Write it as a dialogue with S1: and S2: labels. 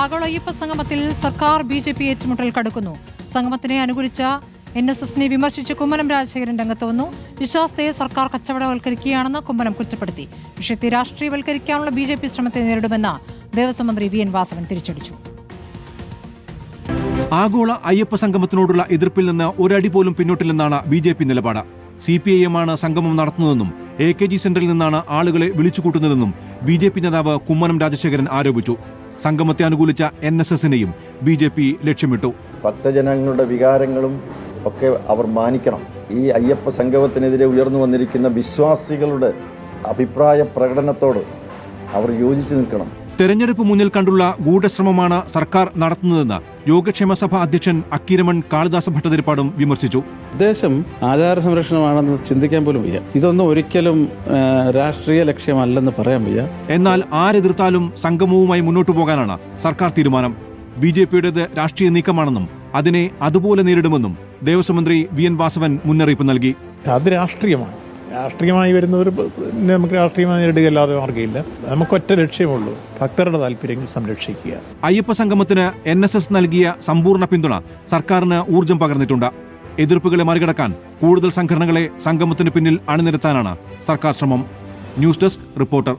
S1: ആഗോള അയ്യപ്പ സംഗമത്തിൽ സർക്കാർ ബി ജെ പി ഏറ്റുമുട്ടൽ കടുക്കുന്നു. സംഗമത്തിനെ അനുകൂലിച്ച എൻ എസ് എസിനെ വിമർശിച്ച് കുമ്മനം രാജശേഖരൻ രംഗത്ത് വന്നു വിശ്വാസത്തെ സർക്കാർ കച്ചവടവൽക്കരിക്കുകയാണെന്ന് കുമ്മനം കുറ്റപ്പെടുത്തി. വിഷയത്തെ രാഷ്ട്രീയവൽക്കരിക്കാനുള്ള ബി ജെ പി ശ്രമത്തെ നേരിടുമെന്ന് ദേവസ്വം മന്ത്രി വി എൻ വാസവൻ തിരിച്ചടിച്ചു.
S2: ആഗോള അയ്യപ്പ സംഗമത്തിനോടുള്ള എതിർപ്പിൽ നിന്ന് ഒരടി പോലും പിന്നോട്ടില്ലെന്നാണ് ബി ജെ പി നിലപാട്. സി പി ഐ എമ്മാണ് സംഗമം നടത്തുന്നതെന്നും എ കെ ജി സെന്ററിൽ നിന്നാണ് ആളുകളെ വിളിച്ചുകൂട്ടുന്നതെന്നും ബി ജെ പി നേതാവ് കുമ്മനം രാജശേഖരൻ ആരോപിച്ചു. സംഗമത്തെ അനുകൂലിച്ച എൻ എസ് എസിനെയും ബി ജെ പി ലക്ഷ്യമിട്ടു.
S3: ഭക്തജനങ്ങളുടെ വികാരങ്ങളും ഒക്കെ അവർ മാനിക്കണം. ഈ അയ്യപ്പ സംഗമത്തിനെതിരെ ഉയർന്നു വന്നിരിക്കുന്ന വിശ്വാസികളുടെ അഭിപ്രായ പ്രകടനത്തോട് അവർ യോജിച്ചു നിൽക്കണം.
S2: തെരഞ്ഞെടുപ്പ് മുന്നിൽ കണ്ടുള്ള ഗൂഢശ്രമമാണ് സർക്കാർ നടത്തുന്നതെന്ന് യോഗക്ഷേമ സഭ അധ്യക്ഷൻ അക്കീരമൺ കാളിദാസ ഭട്ടതിരിപ്പാടും വിമർശിച്ചു.
S4: ഉദ്ദേശം ആചാര സംരക്ഷണമാണെന്ന് ചിന്തിക്കാൻ പോലും വയ്യ. ഇതൊന്നും ഒരിക്കലും രാഷ്ട്രീയ ലക്ഷ്യമല്ലെന്ന് പറയാൻ വയ്യ.
S2: എന്നാൽ ആരെതിർത്താലും സംഗമവുമായി മുന്നോട്ടു പോകാനാണ് സർക്കാർ തീരുമാനം. ബി ജെ പിയുടേത് രാഷ്ട്രീയ നീക്കമാണെന്നും അതിനെ അതുപോലെ നേരിടുമെന്നും ദേവസ്വം മന്ത്രി വി എൻ വാസവൻ മുന്നറിയിപ്പ് നൽകി.
S5: അത് രാഷ്ട്രീയമാണ്. രാഷ്ട്രീയമായി വരുന്നവർ നമുക്ക് രാഷ്ട്രീയമായി നേരിടുകയല്ലാതെ മാർഗമില്ല. നമുക്ക് ഒറ്റ ലക്ഷ്യമുള്ളൂ ഭക്തരുടെ താല്പര്യങ്ങൾ സംരക്ഷിക്കുക.
S2: അയ്യപ്പ സംഗമത്തിന് എൻ എസ് എസ് നൽകിയ സമ്പൂർണ പിന്തുണ സർക്കാരിന് ഊർജം പകർന്നിട്ടുണ്ട്. എതിർപ്പുകളെ മറികടക്കാൻ കൂടുതൽ സംഘടനകളെ സംഗമത്തിന് പിന്നിൽ അണിനിരത്താനാണ് സർക്കാർ ശ്രമം. News desk reporter.